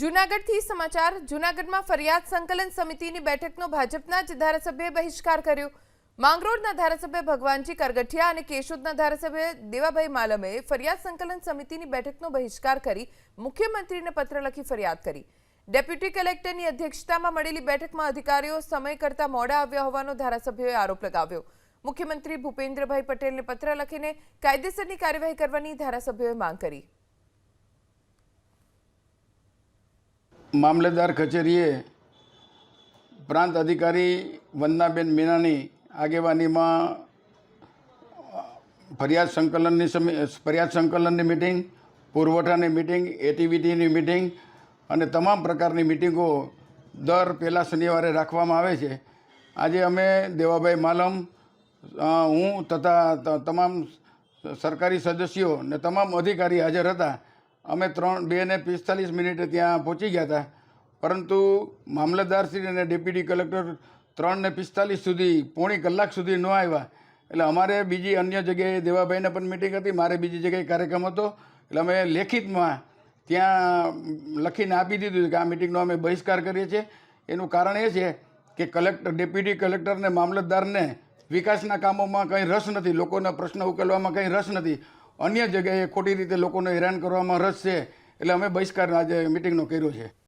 જૂનાગઢથી સમાચાર, જૂનાગઢમાં ફરિયાદ સંકલન સમિતિની બેઠકનો ભાજપના જ ધારાસભ્યએ બહિષ્કાર કર્યો. માંગરોળના ધારાસભ્ય ભગવાનજી કરગઠિયા અને કેશોદના ધારાસભ્ય દેવાભાઈ માલમે ફરિયાદ સંકલન સમિતિની બેઠકનો બહિષ્કાર કરી મુખ્યમંત્રીને પત્ર લખી ફરિયાદ કરી. ડેપ્યુટી કલેક્ટરની અધ્યક્ષતામાં મળેલી બેઠકમાં અધિકારીઓ સમય કરતા મોડા આવ્યા હોવાનો ધારાસભ્યોએ આરોપ લગાવ્યો. મુખ્યમંત્રી ભૂપેન્દ્રભાઈ પટેલને પત્ર લખીને કાયદેસરની કાર્યવાહી કરવાની ધારાસભ્યોએ માંગ કરી. મામલેદાર કચેરીએ પ્રાંત અધિકારી વંદનાબેન મીનાની આગેવાનીમાં ફરિયાદ સંકલનની ફરિયાદ સંકલનની મિટિંગ, પુરવઠાની મિટિંગ, એટીવીટીની મિટિંગ અને તમામ પ્રકારની મિટિંગો દર પહેલા શનિવારે રાખવામાં આવે છે. આજે અમે દેવાભાઈ માલમ હું તથા તમામ સરકારી સદસ્યો ને તમામ અધિકારી હાજર હતા. અમે ત્રણ, બે ને પિસ્તાલીસ મિનિટે ત્યાં પહોંચી ગયા હતા. પરંતુ મામલતદારશ્રી અને ડેપ્યુટી કલેક્ટર ત્રણ ને પિસ્તાલીસ સુધી, પોણી કલાક સુધી ન આવ્યા. એટલે અમારે બીજી અન્ય જગ્યાએ દેવાભાઈને પણ મિટિંગ હતી, મારે બીજી જગ્યાએ કાર્યક્રમ હતો. એટલે અમે લેખિતમાં ત્યાં લખીને આપી દીધું કે આ મિટિંગનો અમે બહિષ્કાર કરીએ છીએ. એનું કારણ એ છે કે કલેક્ટર, ડેપ્યુટી કલેક્ટરને મામલતદારને વિકાસના કામોમાં કંઈ રસ નથી, લોકોના પ્રશ્ન ઉકેલવામાં કંઈ રસ નથી. અન્ય જગ્યાએ ખોટી રીતે લોકોને હેરાન કરવામાં રસ છે. એટલે અમે બહિષ્કાર આજે મિટિંગનો કર્યો છે.